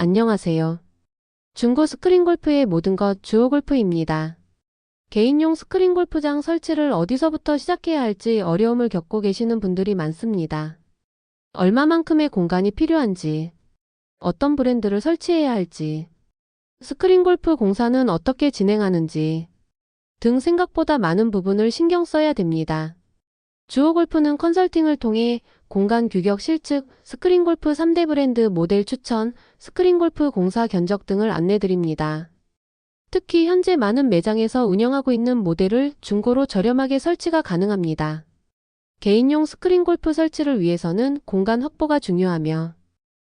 안녕하세요. 중고 스크린 골프의 모든 것 주호 골프입니다. 개인용 스크린 골프장 설치를 어디서부터 시작해야 할지 어려움을 겪고 계시는 분들이 많습니다. 얼마만큼의 공간이 필요한지, 어떤 브랜드를 설치해야 할지, 스크린 골프 공사는 어떻게 진행하는지 등 생각보다 많은 부분을 신경 써야 됩니다. 주호 골프는 컨설팅을 통해 공간 규격 실측, 스크린 골프 3대 브랜드 모델 추천, 스크린 골프 공사 견적 등을 안내드립니다. 특히 현재 많은 매장에서 운영하고 있는 모델을 중고로 저렴하게 설치가 가능합니다. 개인용 스크린 골프 설치를 위해서는 공간 확보가 중요하며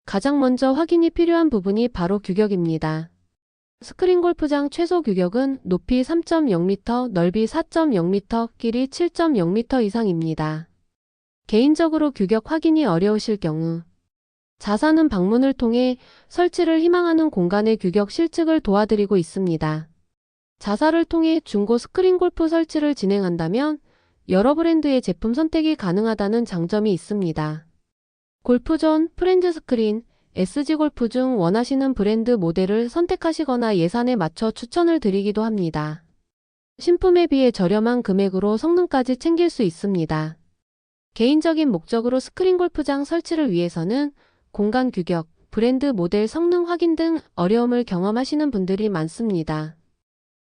가장 먼저 확인이 필요한 부분이 바로 규격입니다. 스크린 골프장 최소 규격은 높이 3.0m, 넓이 4.0m, 길이 7.0m 이상입니다. 개인적으로 규격 확인이 어려우실 경우 자사는 방문을 통해 설치를 희망하는 공간의 규격 실측을 도와드리고 있습니다. 자사를 통해 중고 스크린 골프 설치를 진행한다면 여러 브랜드의 제품 선택이 가능하다는 장점이 있습니다. 골프존, 프렌즈 스크린, SG 골프 중 원하시는 브랜드 모델을 선택하시거나 예산에 맞춰 추천을 드리기도 합니다. 신품에 비해 저렴한 금액으로 성능까지 챙길 수 있습니다. 개인적인 목적으로 스크린 골프장 설치를 위해서는 공간 규격, 브랜드 모델 성능 확인 등 어려움을 경험하시는 분들이 많습니다.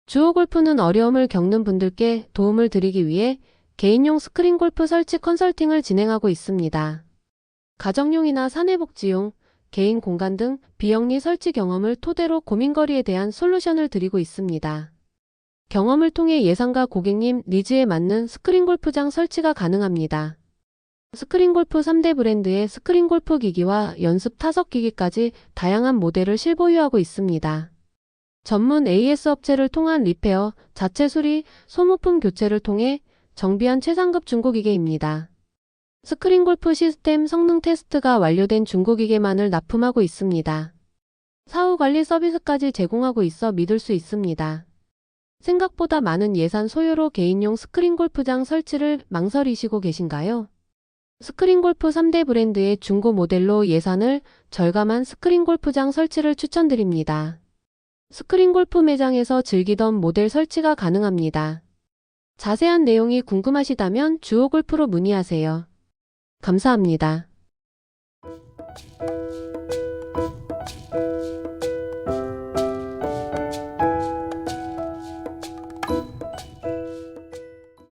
주호 골프는 어려움을 겪는 분들께 도움을 드리기 위해 개인용 스크린 골프 설치 컨설팅을 진행하고 있습니다. 가정용이나 사내복지용, 개인 공간 등 비영리 설치 경험을 토대로 고민거리에 대한 솔루션을 드리고 있습니다. 경험을 통해 예상과 고객님 니즈에 맞는 스크린 골프장 설치가 가능합니다. 스크린 골프 3대 브랜드의 스크린 골프 기기와 연습 타석 기기까지 다양한 모델을 실보유하고 있습니다. 전문 AS 업체를 통한 리페어, 자체 수리, 소모품 교체를 통해 정비한 최상급 중고기계입니다. 스크린 골프 시스템 성능 테스트가 완료된 중고기계만을 납품하고 있습니다. 사후 관리 서비스까지 제공하고 있어 믿을 수 있습니다. 생각보다 많은 예산 소요로 개인용 스크린 골프장 설치를 망설이시고 계신가요? 스크린 골프 3대 브랜드의 중고 모델로 예산을 절감한 스크린 골프장 설치를 추천드립니다. 스크린 골프 매장에서 즐기던 모델 설치가 가능합니다. 자세한 내용이 궁금하시다면 주호 골프로 문의하세요. 감사합니다.